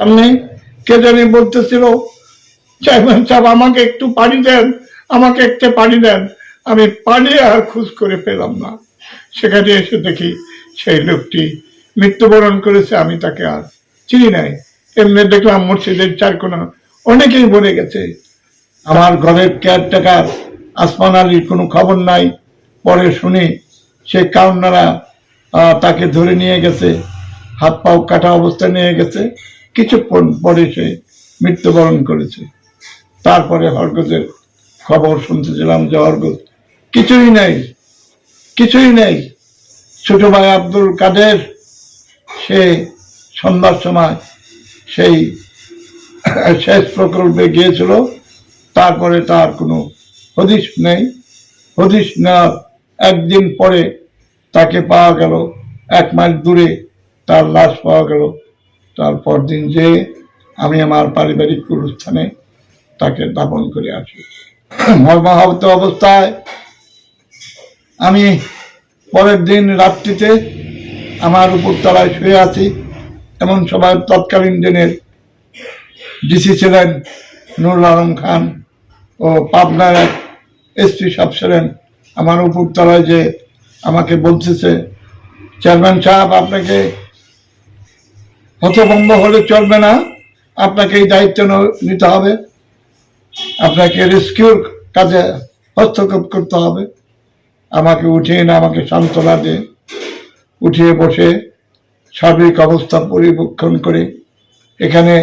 আপনি কে জানি বলতেছিল চেয়ারম্যান সাহেব আমাকে একটু পানি দেন আমাকে একটা পানি দেন। আমি পানি আর খোঁজ করে পেলাম না। সেখানে এসে দেখি সেই লোকটি মৃত্যুবরণ করেছে আমি তাকে আর চিনি নাই। এমনি দেখলাম মসজিদের চার কোনা অনেকেই বলে গেছে। আমার ঘরের কেয়ারটেকার আসমান আলীর কোনো খবর নাই। পরে শুনি সে কাউন্নারা আহ, তাকে ধরে নিয়ে গেছে হাত পাও কাটা অবস্থায় নিয়ে গেছে। কিছুক্ষণ পরে সে মৃত্যুবরণ করেছে। তারপরে হরগজের খবর শুনতেছিলাম যে হরগজ, কিছুই নেই কিছুই নেই। ছোট ভাই আব্দুল কাদের, সে সন্ধ্যার সময় সেই শেষ প্রকল্পে গিয়েছিল। তারপরে তার কোনো হদিস নেই। হদিশ নেওয়ার একদিন পরে তাকে পাওয়া গেল, এক মাইল দূরে তার লাশ পাওয়া গেল তারপর দিন যে আমি আমার পারিবারিক অনুষ্ঠানে তাকে দাপন করে আসি। মর্মাহত অবস্থায় আমি পরের দিন রাত্রিতে আমার উপরতলায় শুয়ে আছি। এমন সময় তৎকালীন দিনের ডিসি ছিলেন নুরুল আলম খান ও পাবনার এক এসপি সাহেব ছিলেন। আমার উপরতলায় যে আমাকে বলতেছে, চেয়ারম্যান সাহেব, আপনাকে হতভম্ব হলে চলবে না। আপনাকে এই দায়িত্ব নিতে হবে। আপনাকে রেস্কিউর কাজে হস্তক্ষেপ করতে হবে। আমাকে উঠিয়ে না, আমাকে সান্ত্বনা দিয়ে। উঠিয়ে বসে সার্বিক অবস্থা পরিবক্ষণ করে এখানে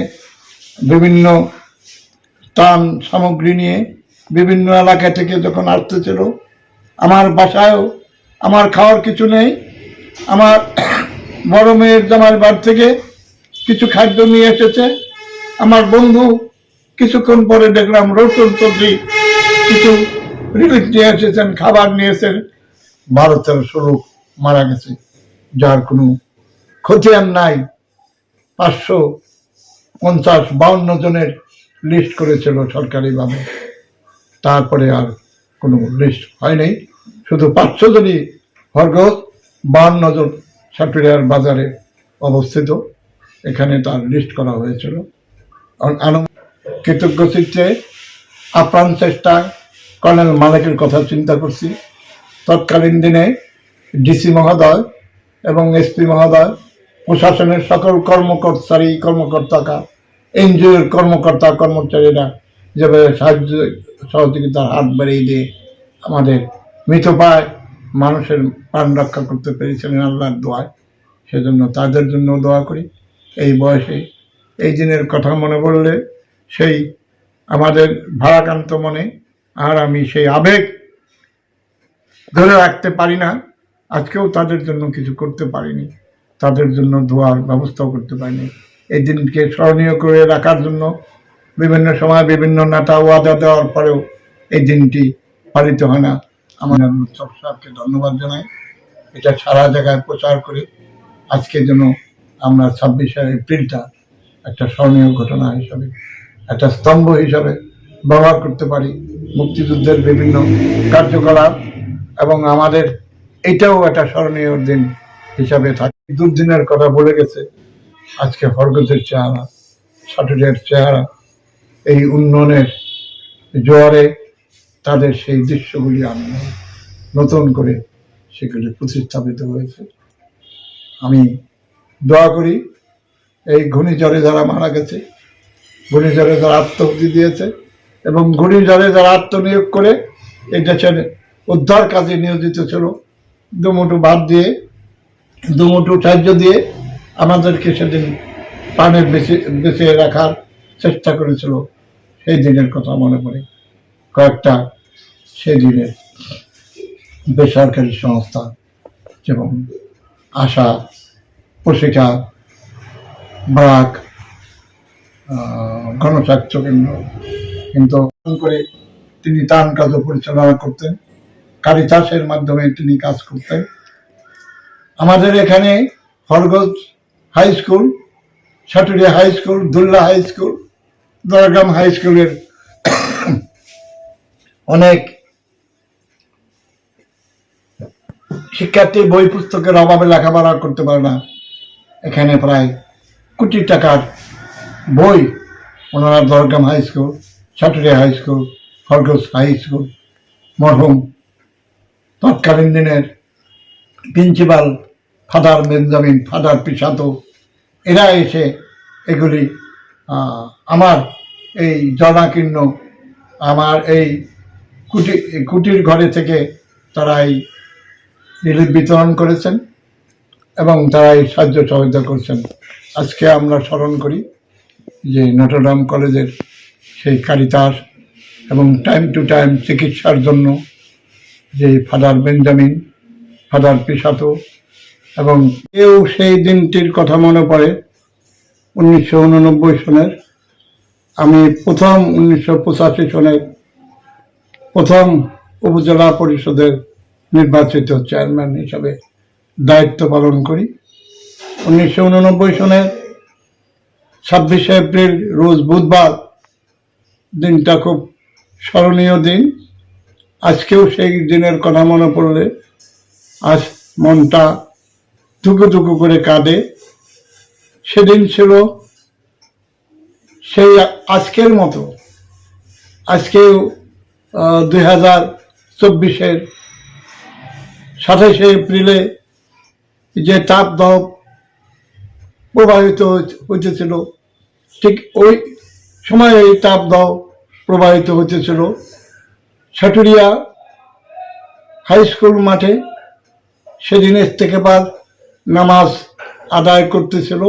বিভিন্ন ত্রাণ সামগ্রী নিয়ে বিভিন্ন এলাকা থেকে যখন আসতেছিল, আমার বাসায়ও আমার খাওয়ার কিছু নেই। আমার বড় মেয়ের জামার বাড়ি থেকে কিছু খাদ্য নিয়ে এসেছে। আমার বন্ধু কিছুক্ষণ পরে দেখলাম রসুন সবজি, কিছু রিলিফ নিয়ে এসেছেন, খাবার নিয়েছেন তেরোশো লোক মারা গেছে, যার কোনো খতিয়ান নাই। পাঁচশো পঞ্চাশ বাউন্ন জনের লিস্ট করেছিল সরকারিভাবে। তারপরে আর কোনো লিস্ট হয়নি শুধু পাঁচশো জনই হরগজ বাউন্ন জন সাটুরিয়ার বাজারে অবস্থিত। এখানে তার লিস্ট করা হয়েছিল। কৃতজ্ঞ চিত্তে আপ্রাণ চেষ্টায় কর্নেল মালিকের কথা চিন্তা করছি। তৎকালীন দিনে ডিসি মহোদয় এবং এসপি মহোদয় প্রশাসনের সকল কর্মকর্তারই কর্মকর্তাকা, এনজিওর কর্মকর্তা, কর্মচারীরা যেভাবে সাহায্য, সহযোগিতার হাত বাড়িয়ে দিয়ে আমাদের মৃতপ্রায় মানুষের প্রাণ রক্ষা করতে পেরেছিলেন আল্লাহর দোয়ায়। সেজন্য তাদের জন্য দোয়া করি। এই বয়সে এই দিনের কথা মনে পড়লে সেই আমাদের ভারাক্রান্ত মনে আর আমি সেই আবেগ ধরে রাখতে পারি না। আজকেও তাদের জন্য কিছু করতে পারিনি। তাদের জন্য ধোয়ার ব্যবস্থাও করতে পারিনি। এই দিনকে স্মরণীয় করে রাখার জন্য বিভিন্ন সময় বিভিন্ন নেতা ওয়াদা দেওয়ার পরেও এই দিনটি পালিত হয় না। আমার সব সাহেবকে ধন্যবাদ জানাই। এটা সারা জায়গায় প্রচার করে আজকে যেন আমরা ছাব্বিশে এপ্রিলটা একটা স্মরণীয় ঘটনা হিসাবে, একটা স্তম্ভ হিসাবে ব্যবহার করতে পারি। মুক্তিযুদ্ধের বিভিন্ন কার্যকলাপ এবং আমাদের এটাও একটা স্মরণীয় দিন হিসাবে থাকে। দুর্দিনের কথা বলে গেছে, আজকে হরগতের চেহারা সাটুরের চেহারা, এই উন্নয়নের জোয়ারে তাদের সেই দৃশ্যগুলি আমি নতুন করে সেগুলি প্রতিস্থাপিত হয়েছে। আমি দোয়া করি, এই ঘূর্ণিঝড়ে যারা মারা গেছে, ঘূর্ণিঝড়ে যারা আত্মহতি দিয়েছে এবং ঘূর্ণিঝড়ে যারা আত্মনিয়োগ করে এই দেশের উদ্ধার কাজে নিয়োজিত ছিল, দুমুঠু বাদ দিয়ে, দুমুঠু সাহায্য দিয়ে আমাদেরকে সেদিন প্রাণের বেঁচে বেঁচে রাখার চেষ্টা করেছিল, সেই দিনের কথা মনে পড়ে। কয়েকটা সেই দিনের বেসরকারি সংস্থা যেমন আশা পশিকা ব্রাক গণস্বাস্থ্য কেন্দ্র। কিন্তু করে তিনি তান কাজও পরিচালনা করতেন। কারিতাসের মাধ্যমে তিনি কাজ করতেন। আমাদের এখানে Horgoj high school, Saturia high school, Dulla high school, Dorgram high স্কুলের অনেক শিক্ষার্থী বই পুস্তকের অভাবে লেখাপড়া করতে পারে না। এখানে প্রায় কোটি টাকার বই ওনারা Dorgam high school, Saturia high school, খরগোশ হাই স্কুল, মরহুম, তৎকালীন দিনের principal father Benjamin, father Pisato, এরা এসে এগুলি আমার এই জনাকীর্ণ আমার এই কুটি, কুটির ঘরে থেকে তারা এই বিতরণ করেছেন। এবং তারা এই সাহায্য সহযোগিতা করছেন। আজকে আমরা স্মরণ করি যে নটরডাম কলেজের সেই কারিতাস এবং টাইম টু টাইম চিকিৎসার জন্য যে ফাদার বেঞ্জামিন ফাদার পিসাতো এবং কেউ সেই দিনটির কথা মনে পড়ে, উনিশশো উননব্বই সনের। আমি প্রথম উনিশশো পঁচাশি সনের প্রথম উপজেলা পরিষদের নির্বাচিত চেয়ারম্যান হিসাবে দায়িত্ব পালন করি। উনিশশো উননব্বই সনের ছাব্বিশে এপ্রিল, রোজ বুধবার দিনটা খুব স্মরণীয় দিন। আজকেও সেই দিনের কথা মনে পড়লে আজ মনটা টুকু টুকু করে কাঁদে। সেদিন ছিল সেই আজকের মতো। আজকেও দুই হাজার চব্বিশের সাতাশে এপ্রিলে যে তাপ তাপদাহ প্রবাহিত হইতেছিল। ঠিক ওই সময়ে এই তাপ তাপদাহ প্রবাহিত হইতেছিল। সাটুরিয়া হাই স্কুল মাঠে সেদিন ইস্তেকেবার নামাজ আদায় করতেছিল।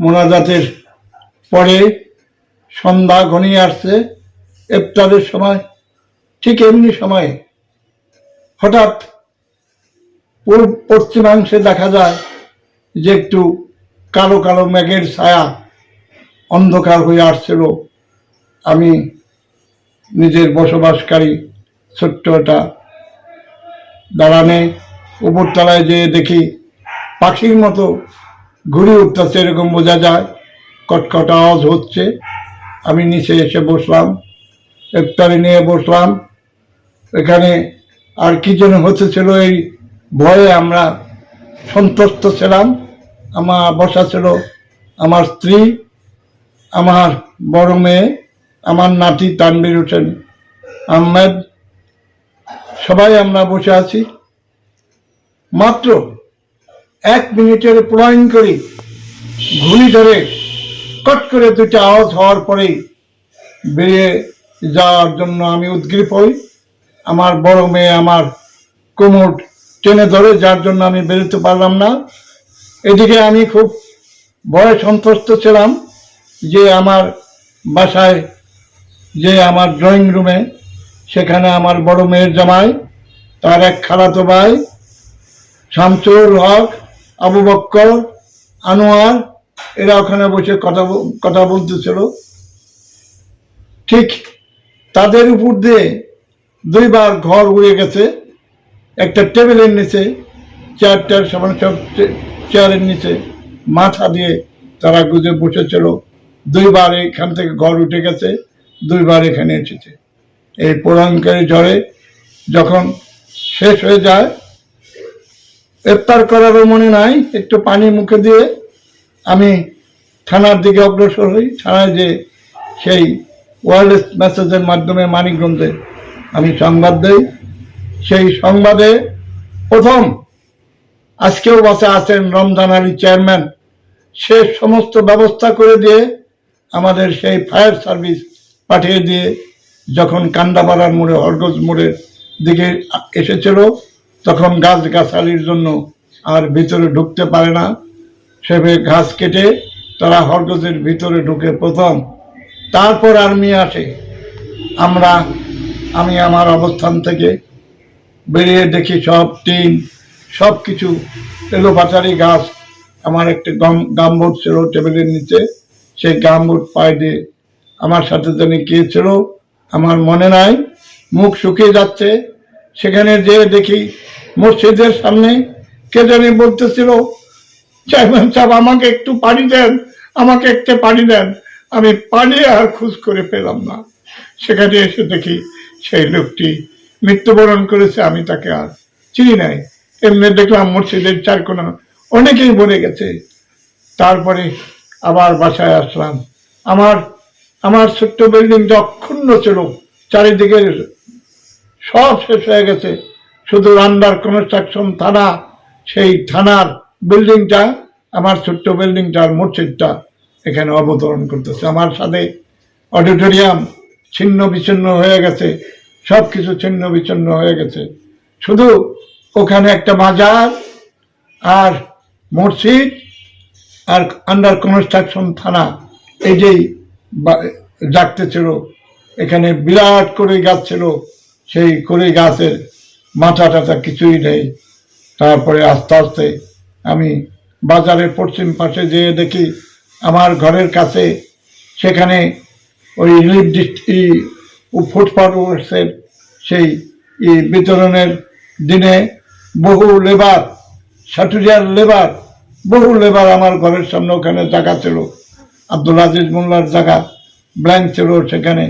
মোনাজাতের পরে সন্ধ্যা ঘনিয়ে আসছে। ইফতারের সময়, ঠিক এমনি সময়ে হঠাৎ পূর্ব পশ্চিমাংশে দেখা যায় যে একটু কালো কালো মেঘের ছায়া অন্ধকার হয়ে আসছিল। আমি নিজের বসবাসকারী ছোট্ট একটা দাঁড়ানে উপরতলায় যেয়ে দেখি পাখির মতো ঘুরে উঠতেছে, এরকম বোঝা যায়। কটকট আওয়াজ হচ্ছে। আমি নিচে এসে বসলাম ইফতারি নিয়ে বসলাম। এখানে আর কি যেন হতেছিল এই ভয়ে আমরা সন্তুষ্ট ছিলাম। আমার বসা ছিল আমার স্ত্রী, আমার বড় মেয়ে, আমার নাতি তানবির হোসেন আহমেদ। সবাই আমরা বসে আছি। মাত্র এক মিনিটের প্রয়ণ করি ঘুড়ি ধরে কট করে দুইটা আওয়াজ হওয়ার পরেই বেরিয়ে যাওয়ার জন্য আমি উদ্গ্রীব হই। আমার বড় মেয়ে, আমার কোমর টেনে ধরে, যার জন্য আমি বেরোতে পারলাম না। এদিকে আমি খুব ভয়ে সন্তুষ্ট ছিলাম যে আমার বাসায় যে আমার ড্রয়িং রুমে, সেখানে আমার বড় মেয়ের জামাই, তার এক খালাতো ভাই শামসুল হক, আবু বক্কর, আনোয়ার, এরা ওখানে বসে কথা কথা বলতেছিল। ঠিক তাদের উপর দিয়ে দুইবার ঘর উড়ে গেছে। একটা টেবিলের নিচে চেয়ারটার সমান সব চেয়ারের নিচে মাথা দিয়ে তারা গুজে বসেছিল। দুইবার এখান থেকে ঘর উঠে গেছে, দুইবার এখানে এসেছে। এই প্রলয়ঙ্কারী ঝড়ে যখন শেষ হয়ে যায়, ইফতার করারও মনে নাই, একটু পানি মুখে দিয়ে আমি থানার দিকে অগ্রসর হই। থানায় যে সেই ওয়ারলেস মেসেজের মাধ্যমে মানিকগঞ্জে আমি সংবাদ দেই। সেই সংবাদে প্রথম আজকেও বসে আছেন রমজান আলী চেয়ারম্যান। সে সমস্ত ব্যবস্থা করে দিয়ে আমাদের সেই ফায়ার সার্ভিস পাঠিয়ে দিয়ে যখন কান্দাপাড়ার মোড়ে, হরগজ মোড়ের দিকে এসেছিল, তখন গাছ গাছালির জন্য আর ভিতরে ঢুকতে পারে না। সেভাবে ঘাস কেটে তারা হরগজের ভিতরে ঢুকে প্রথম। তারপর আর্মি আসে। আমরা, আমি আমার অবস্থান থেকে বেরিয়ে দেখি সব টিন, সব কিছু এলোপাতারি গাছ, আমার একটি গম গামবোট ছিল টেবিলের নিচে, সেই গামবোট পায়ে দিয়ে আমার সাথে জানি কে ছিল, আমার মনে নাই, মুখ শুকিয়ে যাচ্ছে, সেখানে যেয়ে দেখি মসজিদের সামনে কে জানি বলতেছিল, চেয়ারম্যান সাহেব, আমাকে একটু পানি দেন, আমাকে একটু পানি দেন। আমি পানি আর খোঁজ করে পেলাম না। সেখানে এসে দেখি সেই লোকটি মৃত্যুবরণ করেছে, আমি তাকে আর চিনি নাই। এমনি দেখলাম মসজিদের চার কোনা অনেকেই বলে গেছে। তারপরে আবার বাসায় আসলাম। আমার আমার ছোট্ট বিল্ডিংটা অক্ষুণ্ণ ছিল। চারিদিকে সব শেষ হয়ে গেছে। শুধু আন্ডার কনস্ট্রাকশন থানা, সেই থানার বিল্ডিংটা, আমার ছোট্ট বিল্ডিংটার মসজিদটা এখানে অবতরণ করতেছে। আমার সাথে অডিটোরিয়াম ছিন্ন বিচ্ছিন্ন হয়ে গেছে। সব কিছু ছিন্ন বিচ্ছিন্ন হয়ে গেছে। শুধু ওখানে একটা মাজার আর মসজিদ আর আন্ডার কনস্ট্রাকশন থানা এই যেই বা- জাগতেছিল এখানে বিরাট করে গাছ ছিল। সেই করে গাছের মাথা টাথা কিছুই নেই। তারপরে আস্তে আস্তে আমি বাজারের পশ্চিম পাশে যেয়ে দেখি, আমার ঘরের কাছে সেখানে ওই রিলিফ ফুটপাথ ওয়ার্কসের সেই বিতরণের দিনে বহু লেবার, সাটুরিয়ার লেবার, বহু লেবার আমার ঘরের সামনে ওখানে জায়গা ছিল। আব্দুল আজিজ মোল্লার জায়গা ব্ল্যাঙ্ক ছিল সেখানে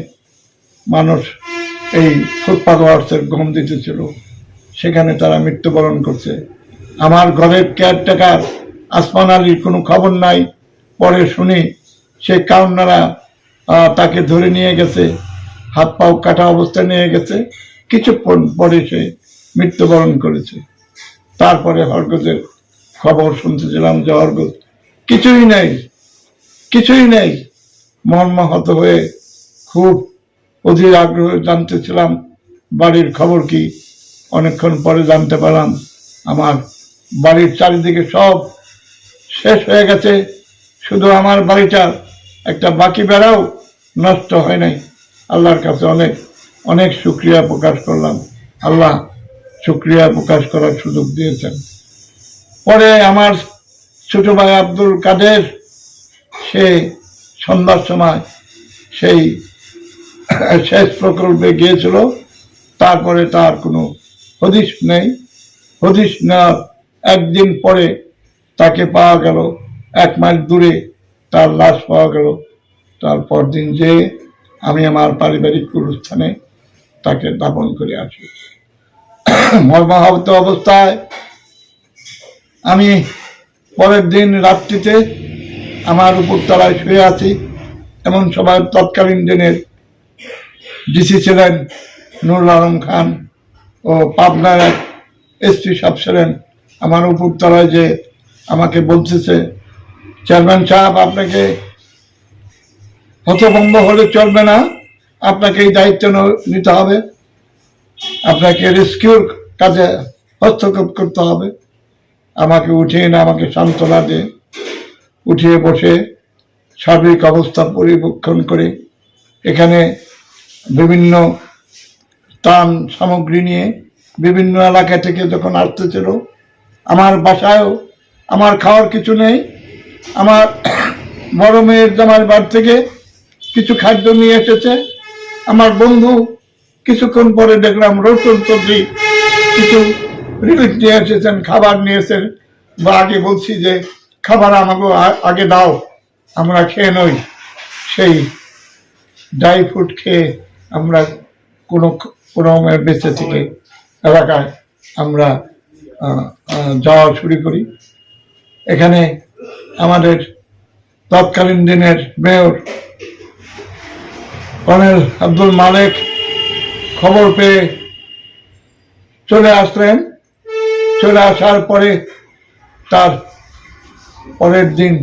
মানুষ এই ফুটপাথ ওয়ার্কসের গম দিতেছিল। সেখানে তারা মৃত্যুবরণ করছে। আমার ঘরের কেয়ারটেকার আসমান আলীর কোনো খবর নাই, পরে শুনি সে কাউন্নারা তাকে ধরে নিয়ে গেছে। হাত পাও কাটা অবস্থায় নিয়ে গেছে। কিছুক্ষণ পরে সে মৃত্যুবরণ করেছে। তারপরে হরগজের খবর শুনতেছিলাম যে হরগজ কিছুই নেই কিছুই নেই। মর্মাহত হয়ে খুব অধীর আগ্রহ জানতেছিলাম, বাড়ির খবর কি? অনেকক্ষণ পরে জানতে পারলাম আমার বাড়ির চারিদিকে সব শেষ হয়ে গেছে। শুধু আমার বাড়িটার একটা বাকি বেড়াও নষ্ট হয় নাই। আল্লাহর কাছে অনেক অনেক শুক্রিয়া প্রকাশ করলাম। আল্লাহ শুক্রিয়া প্রকাশ করার সুযোগ দিয়েছেন। পরে আমার ছোট ভাই আব্দুল কাদের, সে সন্ধ্যার সময় সেই শেষ প্রকল্পে গিয়েছিল। তারপরে তার কোনো হদিস নেই। হদিস নেওয়ার একদিন পরে তাকে পাওয়া গেল, এক মাইল দূরে তার লাশ পাওয়া গেল। তারপর দিন যে আমি আমার পারিবারিক গুরুস্থানে তাকে দাপন করে আসি। মর্মাহত অবস্থায় আমি পরের দিন রাত্রিতে আমার উপরতলায় শুয়ে আছি এমন সময় তৎকালীন দিনের ডিসি ছিলেন নুরুল আলম খান ও পাবনার এক এসপি সাহেব ছিলেন। আমার উপরতলায় যে আমাকে বলতেছে, চেয়ারম্যান সাহেব, আপনাকে হতভম্ব হলে চলবে না। আপনাকে এই দায়িত্ব নিতে হবে। আপনাকে রেস্কিউর কাজে হস্তক্ষেপ করতে হবে। আমাকে উঠিয়ে না, আমাকে সান্ত্বনা দিয়ে উঠিয়ে বসে সার্বিক অবস্থা পরিবক্ষণ করে এখানে বিভিন্ন ত্রাণ সামগ্রী নিয়ে বিভিন্ন এলাকা থেকে যখন আসতেছিল, আমার বাসায়ও আমার খাওয়ার কিছু নেই। আমার বড় মেয়ের জামার বাড়ি থেকে কিছু খাদ্য নিয়ে এসেছে। আমার বন্ধু কিছুক্ষণ পরে দেখলাম রসুন সবজি, কিছু রিলিফ নিয়ে এসেছেন, খাবার নিয়েছেন বা আগে বলছি যে, খাবার আমাকে আগে দাও, আমরা খেয়ে নই। সেই ড্রাই ফ্রুট খেয়ে আমরা কোনো কোনো বেঁচে থেকে এলাকায় আমরা যাওয়া শুরু করি। এখানে আমাদের তৎকালীন দিনের মেয়র কর্নেল আব্দুল মালেক খবর পেয়ে চলে আসলেন। চলে আসার পরে তার পরের দিন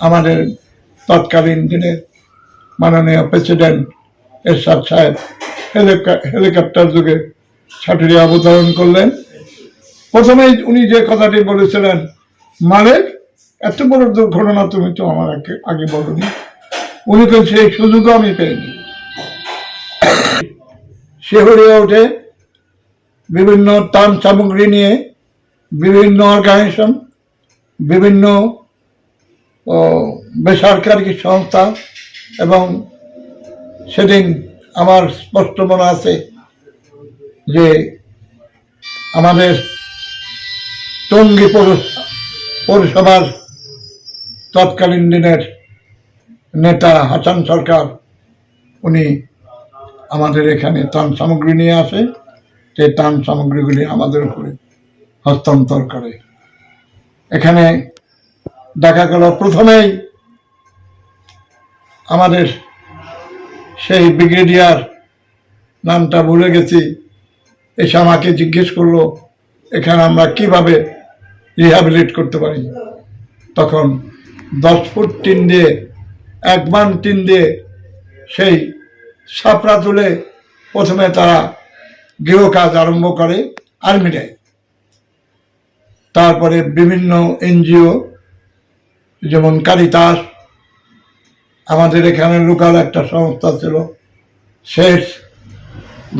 আমাদের তৎকালীন দিনের মাননীয় প্রেসিডেন্ট এরশাদ সাহেব হেলিকপ্টার যুগে ছাটুরি অবতরণ করলেন। প্রথমেই উনি যে কথাটি বলেছিলেন, মালিক, এত বড় দুর্ঘটনা তুমি তো আমার আগে আগে বলনি। উনি তো সেই সুযোগও আমি পেইনি শিহরিয়ে ওঠে বিভিন্ন ত্রাণ সামগ্রী নিয়ে বিভিন্ন অর্গানাইজেশন, বিভিন্ন বেসরকারি সংস্থা এবং সেদিন আমার স্পষ্ট মনে আছে যে আমাদের টঙ্গী পৌর- পৌরসভার তৎকালীন দিনের নেতা হাসান সরকার, উনি আমাদের এখানে ত্রাণ সামগ্রী নিয়ে আসে। সেই ত্রাণ সামগ্রীগুলি আমাদের উপরে হস্তান্তর করে। এখানে দেখা গেল, প্রথমেই আমাদের সেই ব্রিগেডিয়ার নামটা ভুলে গেছি। এসে আমাকে জিজ্ঞেস করল, এখানে আমরা কীভাবে রিহ্যাবিলিট করতে পারি? তখন দশ ফুট টিন দিয়ে এক মান টিন দিয়ে সেই সাপড়া তুলে প্রথমে তারা গৃহকাজ আরম্ভ করে আর্মিরাই তারপরে বিভিন্ন এনজিও, যেমন কারিতাস আমাদের এখানে লোকাল একটা সংস্থা ছিল, শেষ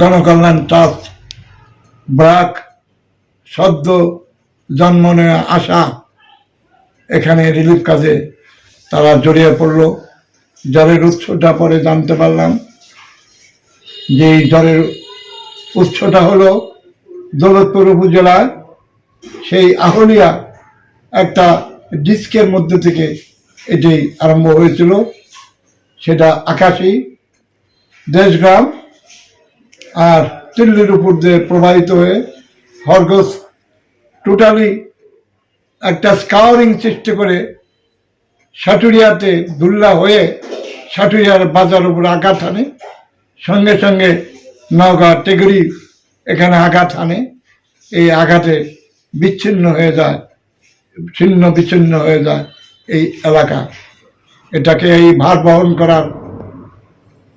গণকল্যাণ ট্রাস্ট, ব্রাক, সদ্য জন্ম নেওয়া আশা, এখানে রিলিফ কাজে তারা জড়িয়ে পড়ল। জ্বরের উৎসটা পরে জানতে পারলাম যে এই জ্বরের উৎসটা হলো দৌলতপুর উপজেলায় সেই আহলিয়া একটা ডিস্কের মধ্যে থেকে এটি আরম্ভ হয়েছিল। সেটা আকাশী, দেশগ্রাম আর দিল্লির উপর দিয়ে প্রবাহিত হয়ে হরগোস টোটালি একটা স্কাউরিং সৃষ্টি করে সাটুরিয়াতে দুল্লা হয়ে সাটুরিয়ার বাজার উপর আঘাত আনে সঙ্গে সঙ্গে নওগাঁ টেগুরি এখানে আঘাত আনে এই আঘাতে বিচ্ছিন্ন হয়ে যায়, ছিন্ন বিচ্ছিন্ন হয়ে যায় এই এলাকা। এটাকে এই ভার বহন করার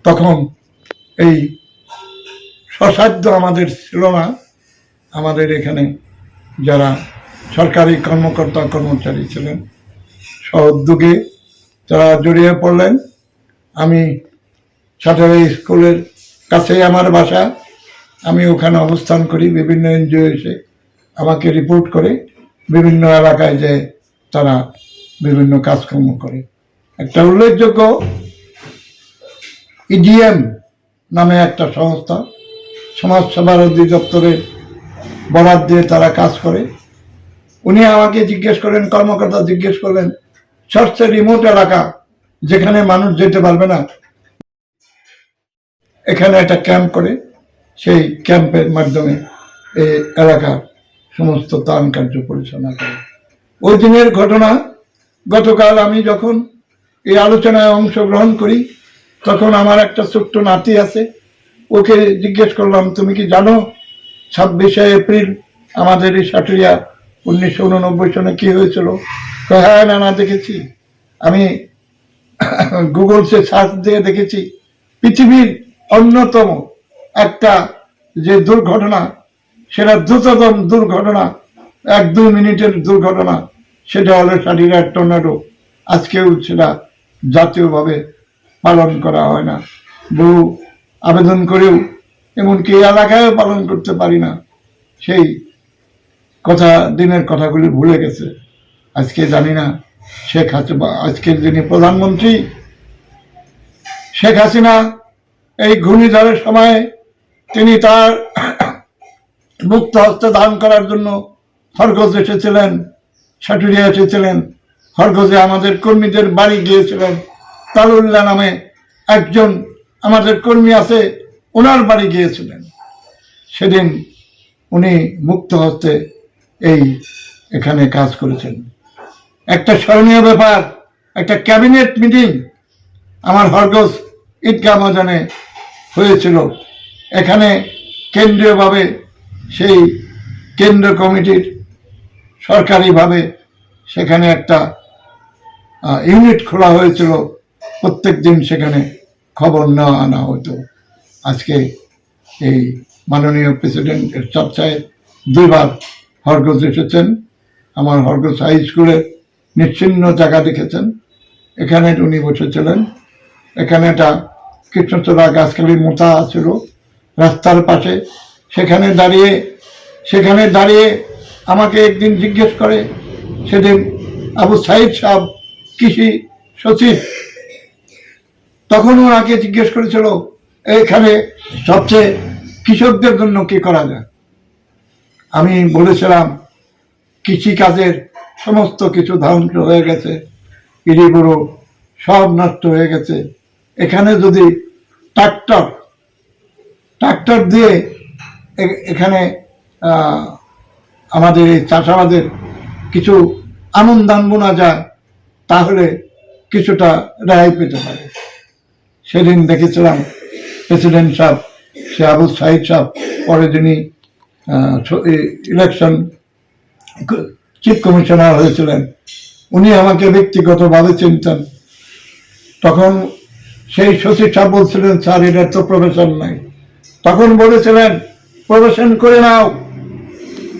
তখন এই সসাধ্য আমাদের ছিল না। আমাদের এখানে যারা সরকারি কর্মকর্তা কর্মচারী ছিলেন সহদ্যোগে তারা জড়িয়ে পড়লেন, আমি সাঁতারি স্কুলের কাছেই আমার বাসা। আমি ওখানে অবস্থান করি, বিভিন্ন এনজিও এসে আমাকে রিপোর্ট করে, বিভিন্ন এলাকায় যে তারা বিভিন্ন কাজকর্ম করে। একটা উল্লেখযোগ্য ইডিএম নামে একটা সংস্থা, সমাজ সেবার অধিদপ্তরে বরাদ দিয়ে তারা কাজ করে। উনি আমাকে জিজ্ঞেস করেন কর্মকর্তা জিজ্ঞেস করলেন সবচেয়ে রিমোট এলাকা যেখানে মানুষ যেতে পারবে না। এখানে একটা ক্যাম্প করে, সেই ক্যাম্পের মাধ্যমে এই এলাকার সমস্ত ত্রাণ কার্য পরিচালনা করে। ওই দিনের ঘটনা, গতকাল আমি যখন এই আলোচনায় অংশগ্রহণ করি, তখন আমার একটা ছোট্ট নাতি আছে, ওকে জিজ্ঞেস করলাম, তুমি কি জানো ছাব্বিশে এপ্রিল আমাদের এই সাটুরিয়া উনিশশো উননব্বই সনে কি হয়েছিল? হ্যাঁ না না দেখেছি। আমি গুগলসে সার্চ দিয়ে দেখেছি। পৃথিবীর অন্যতম একটা যে দুর্ঘটনা, সেটা দ্রুততম দুর্ঘটনা, এক দুই মিনিটের দুর্ঘটনা, সেটা হলো সারিরার টর্নাডো আজকেও সেটা জাতীয়ভাবে পালন করা হয় না। বহু আবেদন করেও এমনকি এলাকায়ও পালন করতে পারি না। সেই কথা, দিনের কথাগুলি ভুলে গেছে। আজকে জানি না, শেখ হাসিনা, আজকের যিনি প্রধানমন্ত্রী, শেখ হাসিনা এই ঘূর্ণিঝড়ের সময় তিনি তার মুক্ত হস্তে দান করার জন্য হরগজ এসেছিলেন, সাটুরিয়া এসেছিলেন হরগজে আমাদের কর্মীদের বাড়ি গিয়েছিলেন। তালুল্লাহ নামে একজন আমাদের কর্মী আছে, ওনার বাড়ি গিয়েছিলেন। সেদিন উনি মুক্ত হস্তে এই এখানে কাজ করেছেন। একটা স্মরণীয় ব্যাপার, একটা ক্যাবিনেট মিটিং আমার হরগজ ঈদগাহ ময়দানে হয়েছিল। এখানে কেন্দ্রীয়ভাবে সেই কেন্দ্র কমিটির সরকারিভাবে সেখানে একটা ইউনিট খোলা হয়েছিল। প্রত্যেক দিন সেখানে খবর না আনা হতো। আজকে এই মাননীয় প্রেসিডেন্টের চর্চায় দুইবার হরগজ এসেছেন। আমার হরগজ হাই স্কুলে নিশ্চিন্ন জায়গা দেখেছেন। এখানে উনি বসেছিলেন। এখানে একটা কৃষ্ণচূড়া গাছখালি মোতা ছিল। রাস্তার পাশে। সেখানে দাঁড়িয়ে সেখানে দাঁড়িয়ে আমাকে একদিন জিজ্ঞেস করে, সেদিন আবু সাইদ সাহেব কৃষি সচিব? তখন ওনাকে জিজ্ঞেস করেছিল, এখানে সবচেয়ে কৃষকদের জন্য কি করা যায়? আমি বলেছিলাম কৃষিকাজের সমস্ত কিছু ধ্বংস হয়ে গেছে। ইরিগুলো সব নষ্ট হয়ে গেছে। এখানে যদি ট্রাক্টর ট্রাক্টর দিয়ে এখানে আমাদের এই চাষাবাদের কিছু আমন দান বোনা যায়, তাহলে কিছুটা রেহাই পেতে পারে। সেদিন দেখেছিলাম প্রেসিডেন্ট সাহেব, সে আবু সাহিদ সাহেব, পরে যিনি ইলেকশন চিফ কমিশনার হয়েছিলেন। উনি আমাকে ব্যক্তিগতভাবে চিনতেন। তখন সেই সচিব সাহেব বলছিলেন স্যার এটার তো প্রফেশন নাই। তখন বলেছিলেন প্রফেশন করে নাও।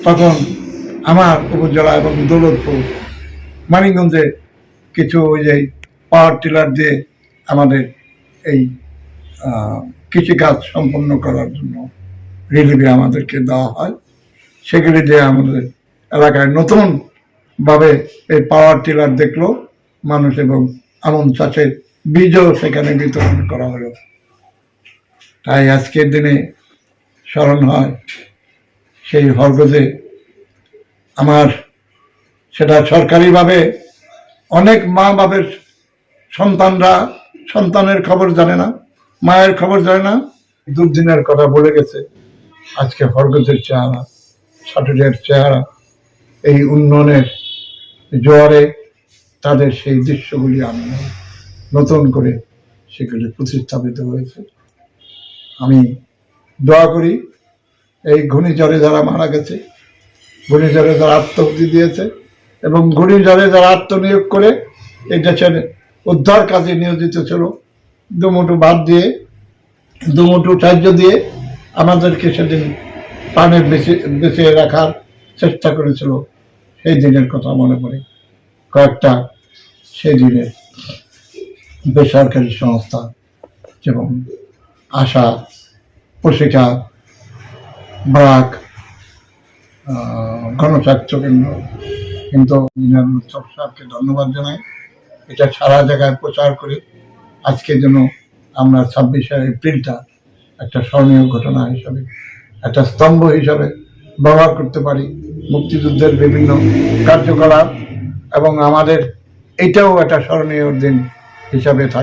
তখন আমার উপজেলা এবং দৌলতপুর, মানিকগঞ্জে কিছু ওই যে পাওয়ার টিলার দিয়ে আমাদের এই কৃষিকাজ সম্পন্ন করার জন্য রিলিফে আমাদেরকে দেওয়া হয়। সেগুলি দিয়ে আমাদের এলাকায় নতুন ভাবে এই পাওয়ার টিলার দেখল মানুষ এবং আমন চাষের বীজও সেখানে বিতরণ করা হলো। তাই আজকের দিনে স্মরণ হয় সেই হরগজে আমার সেটা সরকারিভাবে অনেক মা বাপের সন্তানরা সন্তানের খবর জানে না, মায়ের খবর জানে না। দুর্দিনের কথা বলে গেছে। আজকে হরগজের চেহারা সাটুরের চেহারা এই উন্নয়নের জোয়ারে তাদের সেই দৃশ্যগুলি আমি নতুন করে সেগুলি প্রতিস্থাপিত হয়েছে। আমি দোয়া করি, এই ঘূর্ণিঝড়ে যারা মারা গেছে, ঘূর্ণিঝড়ে যারা আত্মহতি দিয়েছে এবং ঘূর্ণিঝড়ে যারা আত্মনিয়োগ করে এই দেশের উদ্ধার কাজে নিয়োজিত ছিল, দুমুঠু বাদ দিয়ে, দুমুঠু সাহায্য দিয়ে আমাদেরকে সেদিন প্রাণের বেঁচে বেঁচে রাখার চেষ্টা করেছিল সেই দিনের কথা মনে পড়ে। কয়েকটা সেই দিনের বেসরকারি সংস্থা যেমন আশা পশিকা ব্রাক গণস্বাস্থ্য কেন্দ্র। কিন্তু উৎসব ধন্যবাদ জানাই। এটা সারা জায়গায় প্রচার করে আজকে যেন আমরা ছাব্বিশে এপ্রিলটা একটা স্মরণীয় ঘটনা হিসাবে, একটা স্তম্ভ হিসাবে ব্যবহার করতে পারি। মুক্তিযুদ্ধের বিভিন্ন কার্যকলাপ এবং আমাদের এটাও একটা স্মরণীয় দিন হিসাবে থাকে।